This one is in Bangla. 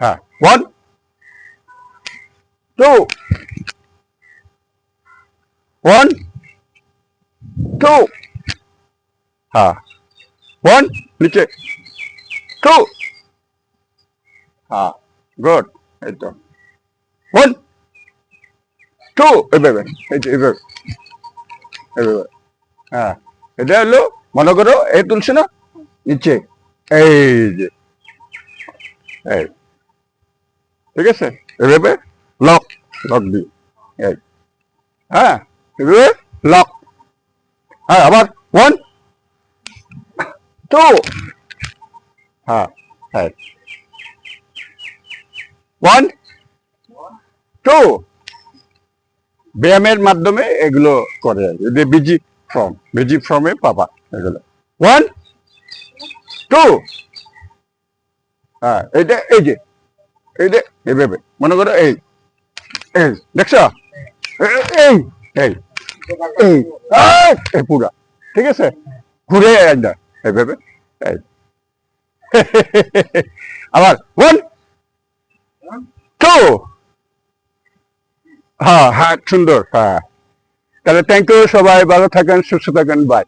হ্যাঁ ওয়ান টু ওয়ান টু হ্যাঁ ওয়ান নিচে টু হ্যাঁ গুড এই তো ওয়ান টু এভাবে, এই যে এভাবে এভাবে হ্যাঁ এটা হলো, মনে করো, এই তুলছে না, নিচে, এই যে, এই ঠিক আছে? এভাবে লক লক দিই এই। হ্যাঁ? এভাবে লক হ্যাঁ আবার ওয়ান টু হ্যাঁ হ্যাঁ। ওয়ান টু ব্যায়ামের মাধ্যমে এগুলো করে যদি বিজি ফর্ম বিজি ফর্মে পাবা এগুলো। ওয়ান টু হ্যাঁ এইটা এই যে এই যে এইভাবে মনে করো এই এই, দেখছ? এই এই এই পুরা, ঠিক আছে? ঘুরে একদম এইভাবে এই আবার ওয়ান টু হ্যাঁ হ্যাঁ সুন্দর হ্যাঁ। তাহলে থ্যাংক ইউ সবাই, ভালো থাকেন, সুস্থ থাকেন বাই